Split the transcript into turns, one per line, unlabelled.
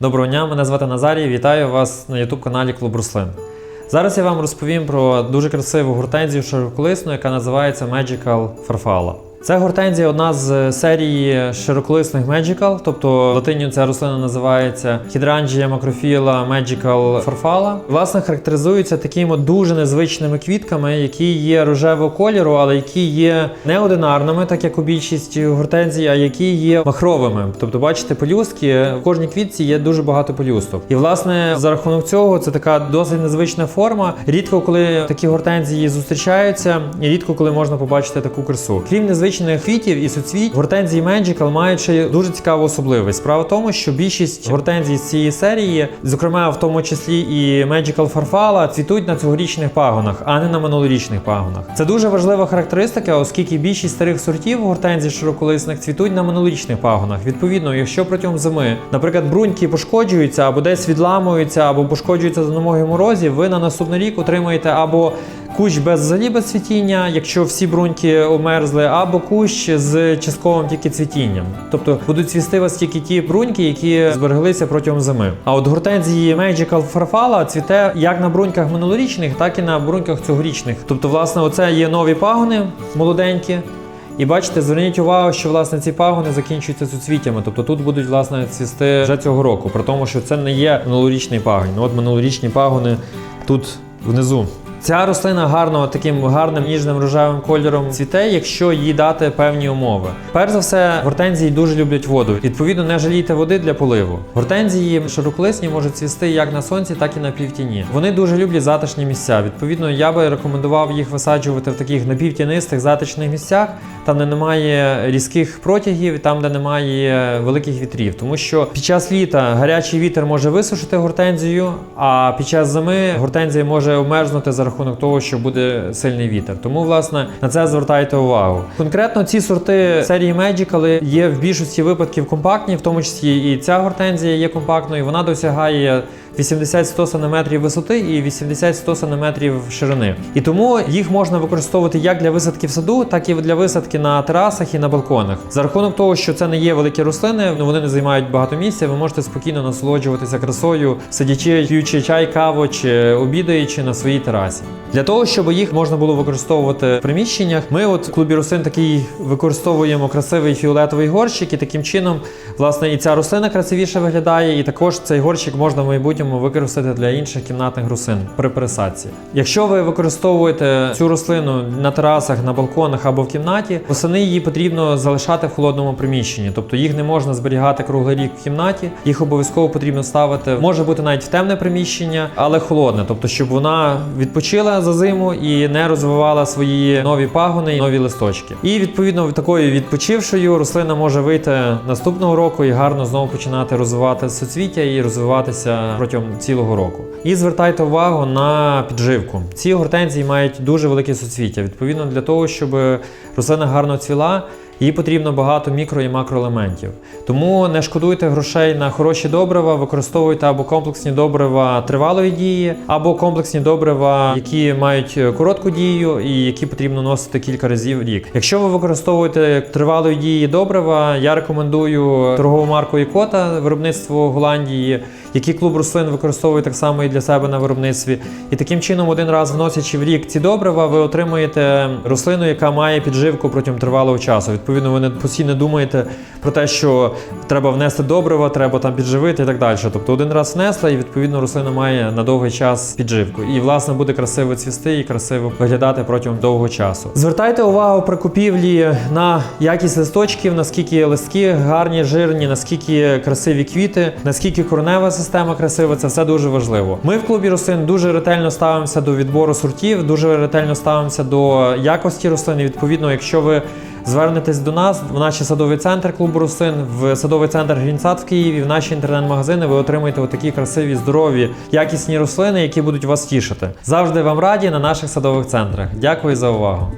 Доброго дня, мене звати Назарій. Вітаю вас на youtube каналі Клуб Руслин. Зараз я вам розповім про дуже красиву гортензію широколисну, яка називається Magical Farfalla. Ця гортензія одна з серії широколисних Magical, тобто латині ця рослина називається Hydrangea macrophylla Magical Farfalla. Власне, характеризується такими дуже незвичними квітками, які є рожевого кольору, але які є неодинарними, так як у більшість гортензій, а які є махровими. Тобто, бачите, пелюстки в кожній квітці є дуже багато пелюсток. І власне за рахунок цього це така досить незвична форма. Рідко коли такі гортензії зустрічаються, і рідко коли можна побачити таку красу. Крім незвичних квітів і суцвіть, гортензії Magical мають ще дуже цікаву особливість. Справа в тому, що більшість гортензій з цієї серії, зокрема в тому числі і Magical Farfalla, цвітуть на цьогорічних пагонах, а не на минулорічних пагонах. Це дуже важлива характеристика, оскільки більшість старих сортів гортензій широколисних цвітуть на минулорічних пагонах. Відповідно, якщо протягом зими, наприклад, бруньки пошкоджуються або десь відламуються, або пошкоджуються за намоги морозів, ви на наступний рік отримаєте або Кущ без взагалі без цвітіння, якщо всі бруньки омерзли, або кущ з частковим тільки цвітінням. Тобто будуть цвісти вас тільки ті бруньки, які збереглися протягом зими. А от гортензії Magical Farfalla цвіте як на бруньках минулорічних, так і на бруньках цьогорічних. Тобто, власне, оце є нові пагони молоденькі. І бачите, зверніть увагу, що власне ці пагони закінчуються суцвіттями. Тобто тут будуть власне цвісти вже цього року, при тому, що це не є минулорічний пагонь. Ну, От минулорічні пагони тут внизу. Ця рослина гарно таким гарним ніжним рожевим кольором цвіте, якщо їй дати певні умови. Перш за все, гортензії дуже люблять воду. Відповідно, не жалійте води для поливу. Гортензії широколисні можуть цвісти як на сонці, так і на півтіні. Вони дуже люблять затишні місця. Відповідно, я би рекомендував їх висаджувати в таких напівтінистих затишних місцях, там де немає різких протягів, там де немає великих вітрів. Тому що під час літа гарячий вітер може висушити гортензію, а під час зими гортензія може обмерзнути за рахунок того, що буде сильний вітер. Тому, власне, на це звертайте увагу. Конкретно ці сорти серії Magical є в більшості випадків компактні, в тому числі і ця гортензія є компактною. Вона досягає 80-100 см висоти і 80-100 см ширини. І тому їх можна використовувати як для висадки в саду, так і для висадки на терасах і на балконах. За рахунок того, що це не є великі рослини, ну вони не займають багато місця. Ви можете спокійно насолоджуватися красою, сидячи, п'ючи чай, каву чи обідаючи на своїй терасі. Для того, щоб їх можна було використовувати в приміщеннях, ми от в клубі рослин такий використовуємо красивий фіолетовий горщик, і таким чином, власне, і ця рослина красивіше виглядає, і також цей горщик можна в майбутньому використати для інших кімнатних рослин при пересадці. Якщо ви використовуєте цю рослину на терасах, на балконах або в кімнаті, восени її потрібно залишати в холодному приміщенні, тобто їх не можна зберігати круглий рік в кімнаті, їх обов'язково потрібно ставити. Може бути навіть в темне приміщення, але холодне, тобто щоб вона відпочила за зиму і не розвивала свої нові пагони і нові листочки. І відповідно такою відпочившою рослина може вийти наступного року і гарно знову починати розвивати соцвіття і розвиватися протягом цілого року. І звертайте увагу на підживку. Ці гортензії мають дуже велике соцвіття. Відповідно, для того, щоб рослина гарно цвіла. Їй потрібно багато мікро і макроелементів. Тому не шкодуйте грошей на хороші добрива, використовуйте або комплексні добрива тривалої дії, або комплексні добрива, які мають коротку дію і які потрібно носити кілька разів в рік. Якщо ви використовуєте тривалої дії добрива, я рекомендую торгову марку Ікота виробництво Голландії, які клуб рослин використовує так само і для себе на виробництві. І таким чином, один раз вносячи в рік ці добрива, ви отримуєте рослину, яка має підживку протягом тривалого часу. Відповідно, ви не постійно думаєте про те, що треба внести добрива, треба там підживити і так далі. Тобто один раз внесла, і відповідно рослина має на довгий час підживку. І власне буде красиво цвісти і красиво виглядати протягом довгого часу. Звертайте увагу при купівлі на якість листочків, наскільки листки гарні, жирні, наскільки красиві квіти, наскільки коренева система красива. Це все дуже важливо. Ми в клубі рослин дуже ретельно ставимося до відбору сортів, дуже ретельно ставимося до якості рослин. І, Відповідно, якщо ви Звернетесь до нас в наш садовий центр клубу рослин, в садовий центр Грінсад в Києві, в наші інтернет-магазини. Ви отримаєте отакі красиві, здорові, якісні рослини, які будуть вас тішити. Завжди вам раді на наших садових центрах. Дякую за увагу.